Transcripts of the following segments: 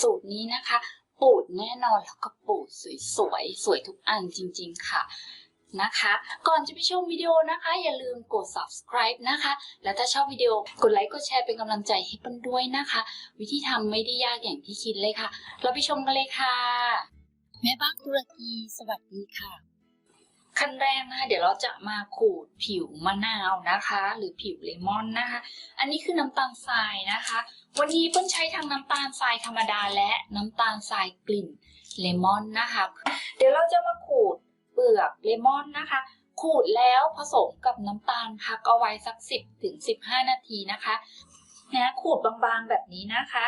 สูตรนี้นะคะ ปูดแน่นอนแล้วก็ปูดสวยๆ สวยทุกอันจริงๆค่ะนะคะ ก่อนจะไปชมวิดีโอนะคะ อย่าลืมกด subscribe นะคะ และถ้าชอบวิดีโอกดไลค์กดแชร์เป็นกำลังใจให้ปันด้วยนะคะ วิธีทำไม่ได้ยากอย่างที่คิดเลยค่ะ เราไปชมกันเลยค่ะ แม่บ้านตุรกีสวัสดีค่ะ ขั้นแรกนะคะเดี๋ยวเราจะมาขูดผิวมะนาวนะคะ หรือผิวเลมอนนะคะ อันนี้คือน้ำตาลทรายนะคะ วันนี้เปิ้ลใช้ทั้งน้ำตาลทรายธรรมดาและน้ำตาลทรายกลิ่นเลมอนนะคะ เดี๋ยวเราจะมาขูดเปลือกเลมอนนะคะ ขูดแล้วผสมกับน้ำตาลพักเอาไว้สัก 10ถึง15 นาทีนะคะนะขูดบางๆแบบนี้นะคะ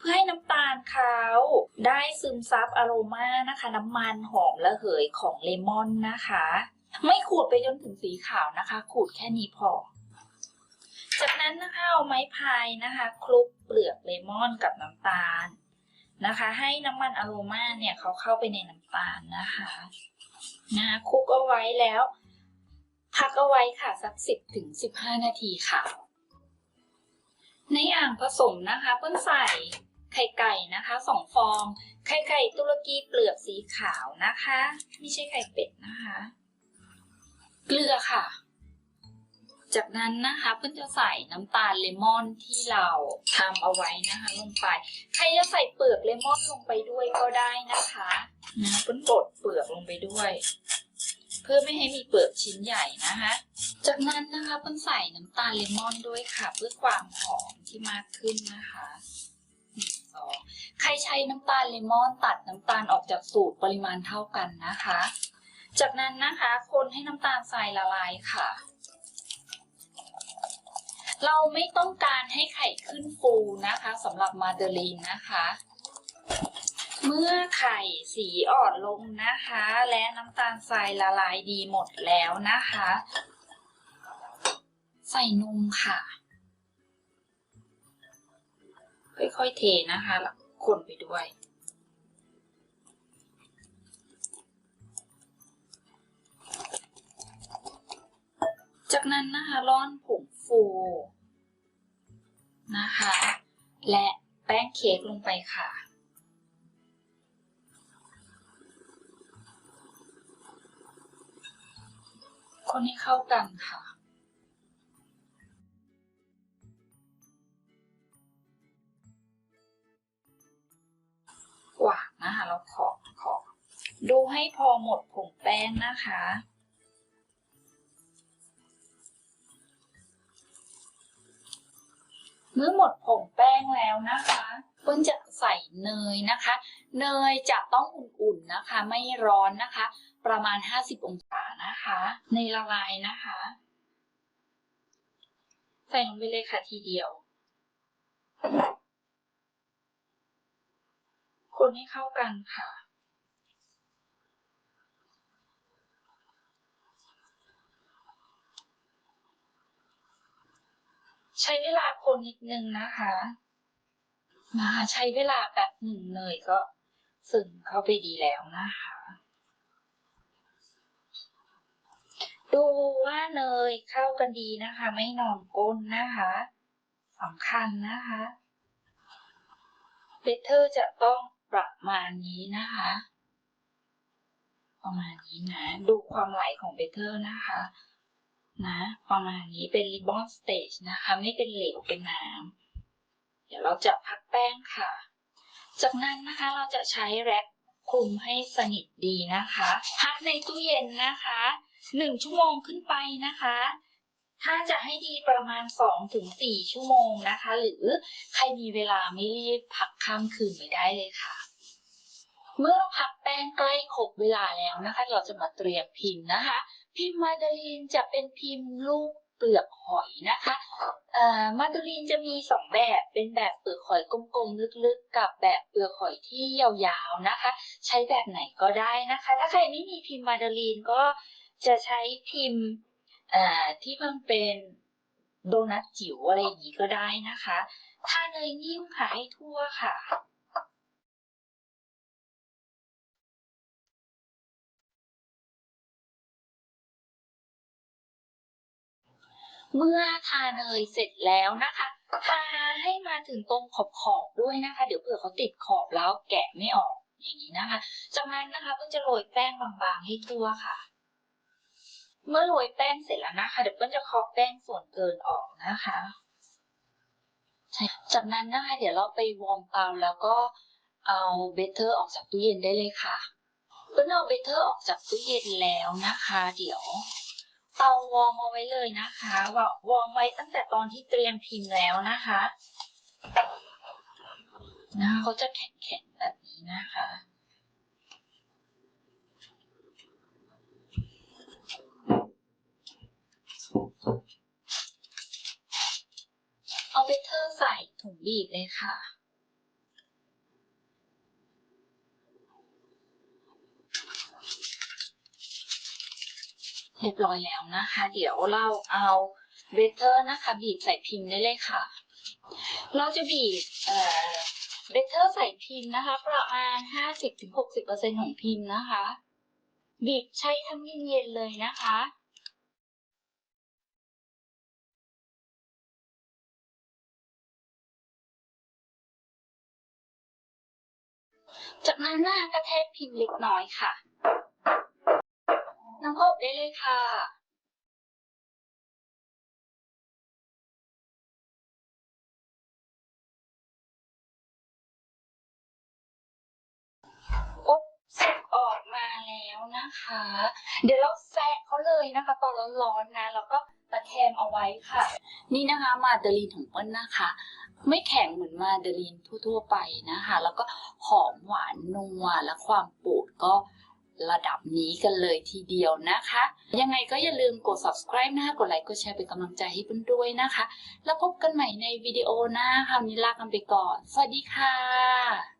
เพื่อให้น้ำตาลเขาได้ซึมซับอโรมานะคะ น้ำมันหอมระเหยของเลมอนนะคะ ไม่ขูดไปจนถึงสีขาวนะคะ ขูดแค่นี้พอ จากนั้นนะคะเอาไม้พายนะคะคลุกเปลือกเลมอนกับน้ำตาลนะคะ ให้น้ำมันอโรมาเนี่ยเขาเข้าไปในน้ำตาลนะคะนะคลุกเอาไว้แล้วพักเอาไว้ค่ะสักสิบถึงสิบห้านาทีค่ะ ในอ่างผสมนะคะเปิ้ลใส่ ไข่ไก่นะคะสองฟอง ไข่ไก่ตุรกีเปลือกสีขาวนะคะ ไม่ใช่ไข่เป็ดนะคะ เกลือค่ะ จากนั้นนะคะเพื่อนจะใส่น้ำตาลเลมอนที่เราทำเอาไว้นะคะ ลงไป ใครจะใส่เปลือกเลมอนลงไปด้วยก็ได้นะคะนะเพื่อนบดเปลือกลงไปด้วย เพื่อไม่ให้มีเปลือกชิ้นใหญ่นะคะ จากนั้นนะคะเพื่อนใส่น้ำตาลเลมอนด้วยค่ะ เพื่อความหอมที่มากขึ้นนะคะ หนึ่งสอใครใช้น้ำตาลเลมอนตัดน้ำตาลออกจากสูตรปริมาณเท่ากันนะคะ จากนั้นนะคะคนให้น้ำตาลทรายละลายค่ะ เราไม่ต้องการให้ไข่ขึ้นฟูนะคะสำหรับมาเดลีนนะคะ เมื่อไข่สีอ่อนลงนะคะ และน้ำตาลทรายละลายดีหมดแล้วนะคะ ใส่นมค่ะ ค่อยๆเทนะคะแล้วคนไปด้วยจากนั้นนะคะร่อนผงฟูนะคะ และแป้งเค้กลงไปค่ะ คนให้เข้ากันค่ะ ดูให้พอหมดผงแป้งนะคะ เมื่อหมดผงแป้งแล้วนะคะเปิ้ลจะใส่เนยนะคะ เนยจะต้องอุ่นๆนะคะ ไม่ร้อนนะคะ ประมาณ 50 องศานะคะ ในละลายนะคะ ใส่ลงไปเลยค่ะทีเดียว คนให้เข้ากันค่ะ ใช้เวลาคนนิดนึงนะคะ มาใช้เวลาแบบหนึ่งเนยก็ซึมเข้าไปดีแล้วนะคะ ดูว่าเนยเข้ากันดีนะคะ ไม่นอนก้นนะคะสำคัญนะคะเบเทอร์จะต้องประมาณนี้นะคะ ประมาณนี้นะ ดูความไหลของเบเทอร์นะคะ นะประมาณนี้เป็นริบบอนสเตจนะคะไม่เป็นเหลวเป็นน้ำเดี๋ยวเราจะพักแป้งค่ะ จากนั้นนะคะเราจะใช้แร็คคลุมให้สนิทดีนะคะพักในตู้เย็นนะคะหนึ่งชั่วโมงขึ้นไปนะคะ ถ้าจะให้ดีประมาณ2ถึง4ชั่วโมงนะคะ หรือใครมีเวลาไม่รีบพักข้ามคืนไปได้เลยค่ะ เมื่อพักแป้งใกล้ครบเวลาแล้วนะคะ เราจะมาเตรียมพิมพ์นะคะ พิมพ์มาดาลีนจะเป็นพิมพ์รูปเปลือกหอยนะคะเอ่อมาดาลีนจะมีสองแบบ เป็นแบบเปลือกหอยกลมๆลึกๆ กับแบบเปลือกหอยที่ยาวๆนะคะ ใช้แบบไหนก็ได้นะคะ ถ้าใครไม่มีพิมพ์มาดาลีนก็จะใช้พิมพ์เอ่อที่มันเป็นโดนัทจิ๋วอะไรอย่างนี้ก็ได้นะคะทาเนยนิ่มค่ะให้ทั่วค่ะ เมื่อทาเนยเสร็จแล้วนะคะทาให้มาถึงตรงขอบขอบๆด้วยนะคะ เดี๋ยวเผื่อเขาติดขอบแล้วแกะไม่ออกอย่างนี้นะคะ จากนั้นนะคะเพิ่งจะโรยแป้งบางๆให้ทั่วค่ะ เมื่อโรยแป้งเสร็จแล้วนะคะ เดี๋ยวเพิ่งจะเคาะแป้งส่วนเกินออกนะคะจากนั้นนะคะ เดี๋ยวเราไปวอร์มเตาแล้วก็เอาเบเตอร์ออกจากตู้เย็นได้เลยค่ะเพิ่งเอาเบเตอร์ออกจากตู้เย็นแล้วนะคะ เดี๋ยว เตาวอร์มเอาไว้เลยนะคะวอวอร์มไว้ตั้งแต่ตอนที่เตรียมพิมพ์แล้วนะคะนะเขาจะแข็งๆแบบนี้นะคะเอาเบเตอร์ใส่ถุงบีบเลยค่ะ เรียบร้อยแล้วนะคะ เดี๋ยวเราเอาเบเตอร์นะคะบีบใส่พิมพ์ได้เลยค่ะ เราจะบีบเอ่อเบเตอร์ใส่พิมพ์นะคะ ประมาณ 50-60%ของพิมพ์นะคะ บีบใช้ทั้งเย็นๆเลยนะคะจากนั้นนะคะกระแทกพิมพ์เล็กน้อยค่ะ น้ำอบได้เลยค่ะอบสุกออกมาแล้วนะคะ เดี๋ยวเราแซะเขาเลยนะคะ ตอนร้อนๆนะแล้วก็ตะแคงเอาไว้ค่ะ นี่นะคะมาเดลีนของเปิ้ลนะคะ ไม่แข็งเหมือนมาเดลีนทั่วๆไปนะคะ แล้วก็หอมหวานนัวและความปูดก็ ระดับนี้กันเลยทีเดียวนะคะ ยังไงก็อย่าลืมกด subscribe นะคะกดไลค์กดแชร์เป็นกำลังใจให้เพื่อนด้วยนะคะ แล้วพบกันใหม่ในวิดีโอหน้าคราวนี้ลากันไปก่อน สวัสดีค่ะ